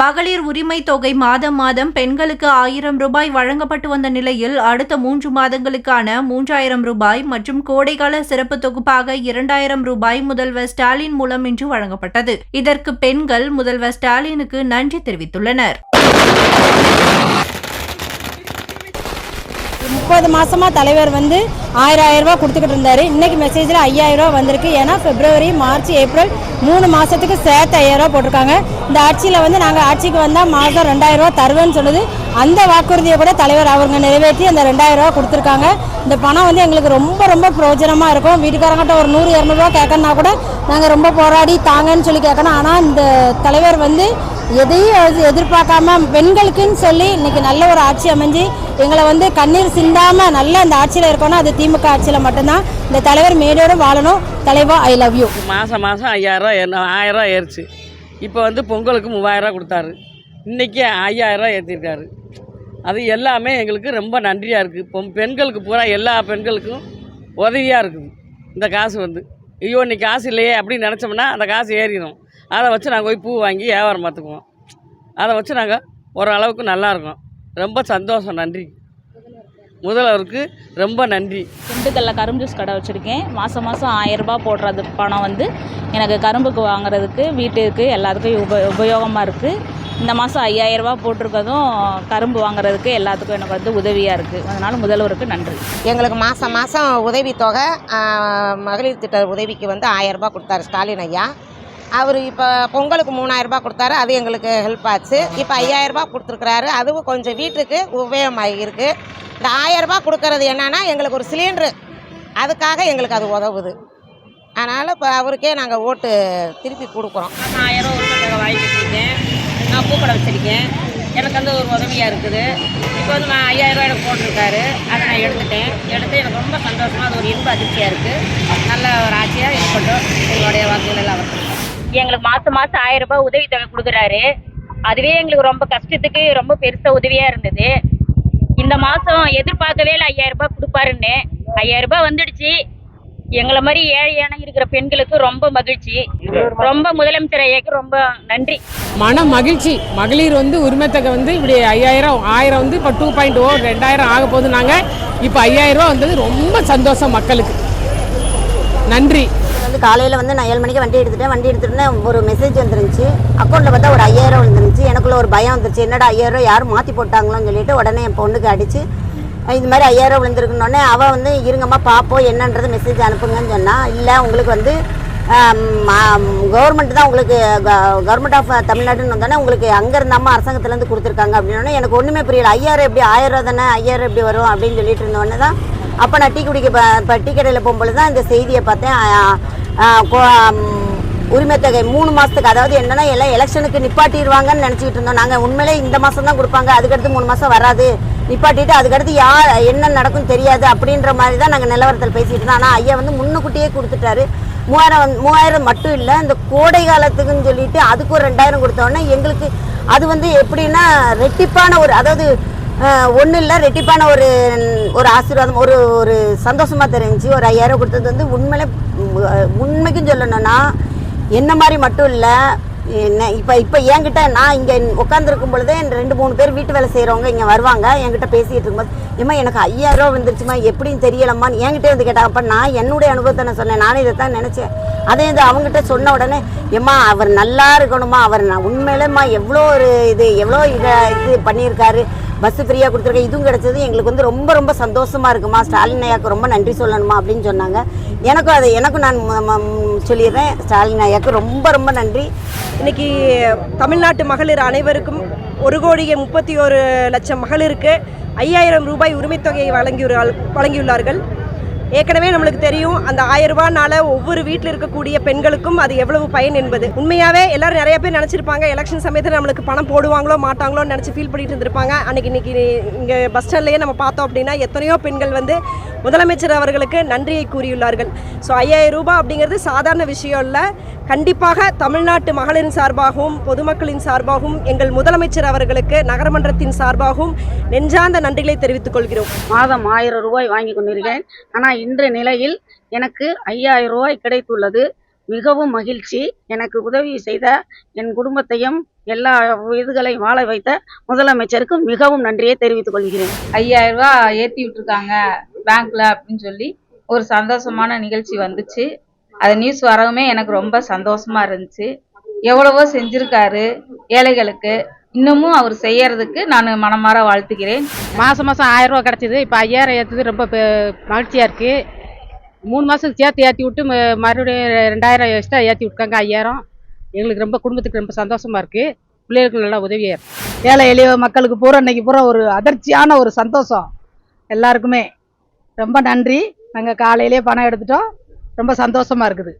மகளிர் உரிமை தொகை மாதம் மாதம் பெண்களுக்கு ஆயிரம் ரூபாய் வழங்கப்பட்டு வந்த நிலையில் அடுத்த மூன்று மாதங்களுக்கான மூன்றாயிரம் ரூபாய் மற்றும் கோடைகால சிறப்பு தொகுப்பாக இரண்டாயிரம் ரூபாய் முதல்வர் ஸ்டாலின் மூலம் இன்று வழங்கப்பட்டது. இதற்கு பெண்கள் முதல்வர் ஸ்டாலினுக்கு நன்றி தெரிவித்துள்ளனர். முப்பது மாசமா தலைவர் வந்து ஆயிரம் ஆயிரம் ரூபாய் கொடுத்துக்கிட்டு இருந்தாரு. இன்னைக்கு மெசேஜில் ஐயாயிரம் ரூபாய் வந்திருக்கு. ஏன்னா பிப்ரவரி மார்ச் ஏப்ரல் மூணு மாசத்துக்கு சேர்த்து ஐயாயிரம் ரூபாய் போட்டிருக்காங்க. இந்த ஆட்சியில் வந்து நாங்கள் ஆட்சிக்கு வந்தால் மாதம் ரெண்டாயிரம் ரூபாய் தருவேன்னு சொல்லுது. அந்த வாக்குறுதியை கூட தலைவர் அவங்க நிறைவேற்றி அந்த ரெண்டாயிரம் ரூபாய் கொடுத்துருக்காங்க. இந்த பணம் வந்து எங்களுக்கு ரொம்ப ரொம்ப பிரயோஜனமாக இருக்கும். வீட்டுக்காரங்கிட்ட ஒரு நூறு இரநூறுவா கேட்கணுன்னா கூட நாங்கள் ரொம்ப போராடி தாங்கன்னு சொல்லி கேட்கணும் ஆனால் இந்த தலைவர் வந்து எதையும் எது- எதிர்பார்க்காம பெண்களுக்குன்னு சொல்லி இன்னைக்கு நல்ல ஒரு ஆட்சி அமைஞ்சு எங்களை வந்து கண்ணீர் சிந்தாம நல்ல அந்த ஆட்சியில் இருக்கணும் அது திமுக ஆட்சியில் மட்டும்தான். இந்த தலைவர் மேடோடு வாழணும். தலைவா ஐ லவ் யூ மாதம் மாதம் ஐயாயிரரூவா ஆயிரம் ரூபா ஏறிச்சு. இப்போ வந்து பொங்கலுக்கு மூவாயிரரூவா கொடுத்தாரு. இன்றைக்கி ஐயாயிரரூவா ஏற்றிருக்காரு அது எல்லாமே எங்களுக்கு ரொம்ப நன்றியாக இருக்குது இப்போ பெண்களுக்கு பூரா எல்லா பெண்களுக்கும் உதவியாக இருக்குது. இந்த காசு வந்து. ஐயோ இன்னைக்கு காசு இல்லையே அப்படின்னு நினச்சோம்னா அந்த காசு ஏறிடும் அதை வச்சு நாங்கள் போய் பூ வாங்கி வியாபாரம் பார்த்துக்குவோம். அதை வச்சு நாங்கள் ஓரளவுக்கு நல்லா இருக்கோம் ரொம்ப சந்தோஷம் நன்றி. முதல்வருக்கு ரொம்ப நன்றி. திண்டுக்கல்ல கரும்பு ஜூஸ் கடை வச்சுருக்கேன். மாதம் மாதம் ஆயரரூபா போடுறது பணம் வந்து எனக்கு கரும்புக்கு வாங்குறதுக்கு வீட்டுக்கு எல்லாத்துக்கும் உப உபயோகமாக இருக்குது இந்த மாதம் ஐயாயிரரூபா போட்டிருக்கதும் கரும்பு வாங்குறதுக்கு எல்லாத்துக்கும் எனக்கு வந்து உதவியாக இருக்குது அதனால் முதல்வருக்கு நன்றி. எங்களுக்கு மாதம் மாதம் உதவித்தொகை மகளிர் திட்ட உதவிக்கு வந்து ஆயிரம் ரூபாய் கொடுத்தாரு ஸ்டாலின் ஐயா. அவர் இப்போ பொங்கலுக்கு மூணாயிரம் ரூபாய் கொடுத்தாரு அது எங்களுக்கு ஹெல்ப் ஆச்சு. இப்போ ஐயாயிரரூபா கொடுத்துருக்குறாரு. அதுவும் கொஞ்சம் வீட்டுக்கு உபயோகமாக இருக்குது இந்த ஆயிரரூபா கொடுக்கறது என்னன்னா எங்களுக்கு ஒரு சிலிண்ட்ரு அதுக்காக எங்களுக்கு அது உதவுது. அதனால் இப்போ அவருக்கே நாங்கள் ஓட்டு திருப்பி கொடுக்குறோம். நான் ஆயிரம் ஒரு வாங்கிட்டுருக்கேன் வாங்கி நான் பூக்கடை வச்சுருக்கேன். எனக்கு வந்து ஒரு உதவியாக இருக்குது. இப்போ வந்து நான் ஐயாயிரரூவா எனக்கு போட்டிருக்காரு. அதை நான் எடுத்துட்டேன். எடுத்து எனக்கு ரொம்ப சந்தோஷமாக அது ஒரு இன்ப அதிர்ச்சியாக இருக்குது நல்ல ஒரு ஆட்சியாக இருக்கட்டும். எங்களுடைய வாக்குகள் எல்லாம் அவருக்கு. எங்களுக்கு மாதம் மாதம் ஆயிரம் ரூபாய் உதவித்தொகை கொடுக்குறாரு. அதுவே எங்களுக்கு ரொம்ப கஷ்டத்துக்கு ரொம்ப பெருசாக உதவியாக இருந்தது. இந்த மாதம் எதிர்பார்க்கவே இல்லை ஐயாயிரம் ரூபாய் கொடுப்பாருன்னு. ஐயாயிரம் ரூபாய் வந்துடுச்சு. எங்களை மாதிரி ஏழையான இருக்கிற பெண்களுக்கு ரொம்ப மகிழ்ச்சி. ரொம்ப முதலமைச்சர் ஐயாக்கு ரொம்ப நன்றி. மன மகிழ்ச்சி. மகளிர் வந்து உரிமைத்தொகை வந்து இப்படி ஐயாயிரம் ஆயிரம் வந்து இப்போ டூ பாயிண்ட் ஓ ரெண்டாயிரம் ஆக போது நாங்கள் இப்போ ஐயாயிரம் ரூபா வந்தது ரொம்ப சந்தோஷம் மக்களுக்கு. நன்றி. வந்து காலையில் வந்து நான் ஏழு மணிக்கு வண்டி எடுத்துட்டேன். வண்டி எடுத்துட்டேன் ஒரு மெசேஜ் வந்துருந்துச்சு. அக்கௌண்ட்டில் பார்த்தா ஒரு ஐயாயிரம் வந்துருந்துச்சு எனக்குள்ள ஒரு பயம் வந்துருச்சு. என்னடா ஐயாயிரம்? யாரும் மாற்றி போட்டாங்களோன்னு சொல்லிட்டு உடனே என் பொண்ணுக்கு அடிச்சு இது மாதிரி ஐயாயிரம் விழுந்திருக்குன்னொடனே அவள் வந்து இருங்கம்மா பார்ப்போம் என்னன்றது மெசேஜ் அனுப்புங்கன்னு சொன்னால் இல்லை உங்களுக்கு வந்து கவர்மெண்ட் தான் உங்களுக்கு கவர்மெண்ட் ஆஃப் தமிழ்நாடுன்னு வந்தோடனே உங்களுக்கு அங்கே இருந்தாமல் அரசாங்கத்துலேருந்து கொடுத்துருக்காங்க. அப்படின்னோடனே எனக்கு ஒன்றுமே புரியல. ஐயாயிரம் எப்படி ஆயிரம் ரூபா தானே? ஐயாயிரம் எப்படி வரும்? அப்படின்னு சொல்லிட்டு இருந்தோடனே தான் அப்போ நான் டீ குடிக்க இப்போ டீ கடையில் போகும்பொழுது தான் இந்த செய்தியை பார்த்தேன். ஆ, ஆ, உரிமைத்தொகை மூணு மாதத்துக்கு அதாவது என்னென்னா எல்லாம் எலெக்ஷனுக்கு நிப்பாட்டிடுவாங்கன்னு நினச்சிக்கிட்டு இருந்தோம். நாங்கள் உண்மையிலே இந்த மாதம் தான் கொடுப்பாங்க அதுக்கடுத்து மூணு மாதம் வராது. நிப்பாட்டிட்டு அதுக்கடுத்து யார் என்ன நடக்கும் தெரியாது அப்படின்ற மாதிரி தான் நாங்கள் நிலவரத்தில் பேசிகிட்டு இருந்தோம். ஆனால் ஐயா வந்து முன்னுக்குட்டியே கொடுத்துட்டாரு. மூவாயிரம் மூவாயிரம் மட்டும் இல்லை இந்த கோடை காலத்துக்குன்னு சொல்லிட்டு அதுக்கு ஒரு ரெண்டாயிரம் கொடுத்தோன்னே எங்களுக்கு அது வந்து எப்படின்னா ரெட்டிப்பான ஒரு அதாவது ஒன்றும் இல்லை ரெட்டிப்பான ஒரு ஒரு ஆசீர்வாதம் ஒரு ஒரு சந்தோஷமாக தெரிஞ்சு ஒரு ஐயாயிரம் கொடுத்தது வந்து உண்மையிலே உண்மைக்கும் சொல்லணும்னா என்ன மாதிரி மட்டும் இல்லை என்ன இப்போ இப்போ என்கிட்ட நான் இங்கே உட்காந்துருக்கும் பொழுதே ரெண்டு மூணு பேர் வீட்டு வேலை செய்கிறவங்க இங்கே வருவாங்க. என்கிட்ட பேசிகிட்டு இருக்கும்போது ஏம்மா எனக்கு ஐயாயிரம் ரூபா வந்துருச்சுமா எப்படின்னு தெரியலம்மான்னு என்கிட்ட வந்து கேட்டாங்க. அப்போ நான் என்னுடைய அனுபவத்தை நான் சொன்னேன். நானும் இதை தான் நினச்சேன். அதே இது அவங்ககிட்ட சொன்ன உடனே ஏம்மா அவர் நல்லா இருக்கணுமா அவர் நான் உண்மையிலேம்மா எவ்வளோ ஒரு இது எவ்வளோ இதை இது பண்ணியிருக்காரு. பஸ்ஸு ஃப்ரீயாக கொடுத்துருக்கேன் இதுவும் கிடச்சது. எங்களுக்கு வந்து ரொம்ப ரொம்ப சந்தோஷமாக இருக்குமா? ஸ்டாலின் ஐயாவுக்கு ரொம்ப நன்றி சொல்லணுமா? அப்படின்னு சொன்னாங்க. எனக்கும் அது எனக்கும் நான் சொல்லிடுறேன். ஸ்டாலின் ஐயாவுக்கு ரொம்ப ரொம்ப நன்றி. இன்னைக்கு தமிழ்நாட்டு மகளிர் அனைவருக்கும் ஒரு கோடியே முப்பத்தி ஒரு லட்சம் மகளிருக்கு ஐயாயிரம் ரூபாய் உரிமைத்தொகையை வழங்கியுள்ளார் வழங்கியுள்ளார்கள். ஏற்கனவே நம்மளுக்கு தெரியும் அந்த ஆயிரம் ரூபாய்னால ஒவ்வொரு வீட்டில் இருக்கக்கூடிய பெண்களுக்கும் அது எவ்வளவு பயன் என்பது. உண்மையாவே எல்லாரும் நிறைய பேர் நினைச்சிருப்பாங்க எலெக்ஷன் சமயத்தில் நம்மளுக்கு பணம் போடுவாங்களோ மாட்டாங்களோன்னு நினச்சி ஃபீல் பண்ணிட்டு இருந்திருப்பாங்க. அன்னைக்கு இன்னைக்கு இங்கே பஸ் ஸ்டாண்ட்லேயே நம்ம பார்த்தோம் அப்படின்னா எத்தனையோ பெண்கள் வந்து முதலமைச்சர் அவர்களுக்கு நன்றியை கூறியுள்ளார்கள். ஸோ ஐயாயிரம் ரூபாய் அப்படிங்கிறது சாதாரண விஷயம் இல்லை. கண்டிப்பாக தமிழ்நாட்டு மகளிரின் சார்பாகவும் பொதுமக்களின் சார்பாகவும் எங்கள் முதலமைச்சர் அவர்களுக்கு நகரமன்றத்தின் சார்பாகவும் நெஞ்சார்ந்த நன்றிகளை தெரிவித்துக் கொள்கிறோம். மாதம் ஆயிரம் ரூபாய் வாங்கி கொண்டிருக்கேன் ஆனால் இன்றைய நிலையில் எனக்கு ஐயாயிரம் ரூபாய் கிடைத்துள்ளது. மிகவும் மகிழ்ச்சி. எனக்கு உதவி செய்த என் குடும்பத்தையும் எல்லா இதுகளையும் வாழ வைத்த முதலமைச்சருக்கு மிகவும் நன்றியை தெரிவித்துக் கொள்கிறேன். ஐயாயிரம் ரூபாய் ஏற்றி விட்டுருக்காங்க. பேங்க்ல அப்படின்னு சொல்லி ஒரு சந்தோஷமான நிகழ்ச்சி வந்துச்சு. அது நியூஸ் வரவுமே எனக்கு ரொம்ப சந்தோஷமா இருந்துச்சு. எவ்வளவோ செஞ்சிருக்காரு ஏழைகளுக்கு. இன்னமும் அவர் செய்யறதுக்கு நான் மனமாற வாழ்த்துக்கிறேன் மாதம் மாதம் ஆயிரம் ரூபா கிடச்சிது. இப்போ ஐயாயிரம் ஏற்றுது ரொம்ப பெ- மகிழ்ச்சியா இருக்கு. மூணு மாதத்துக்கு சேர்த்து ஏற்றி விட்டு ம- மறுபடியும் ரெண்டாயிரம் எக்ஸ்ட்ரா ஏற்றி விட்டுருக்காங்க ஐயாயிரம். எங்களுக்கு ரொம்ப குடும்பத்துக்கு ரொம்ப சந்தோஷமா இருக்கு. பிள்ளைகளுக்கு நல்லா உதவியா இருக்கு. ஏழை எளிய மக்களுக்கு பூரா இன்னைக்கு பூரா ஒரு அதிர்ச்சியான ஒரு சந்தோஷம். எல்லாருக்குமே. ரொம்ப நன்றி. நாங்கள் காலையிலேயே பணம் எடுத்துட்டோம். ரொம்ப சந்தோஷமா இருக்குது.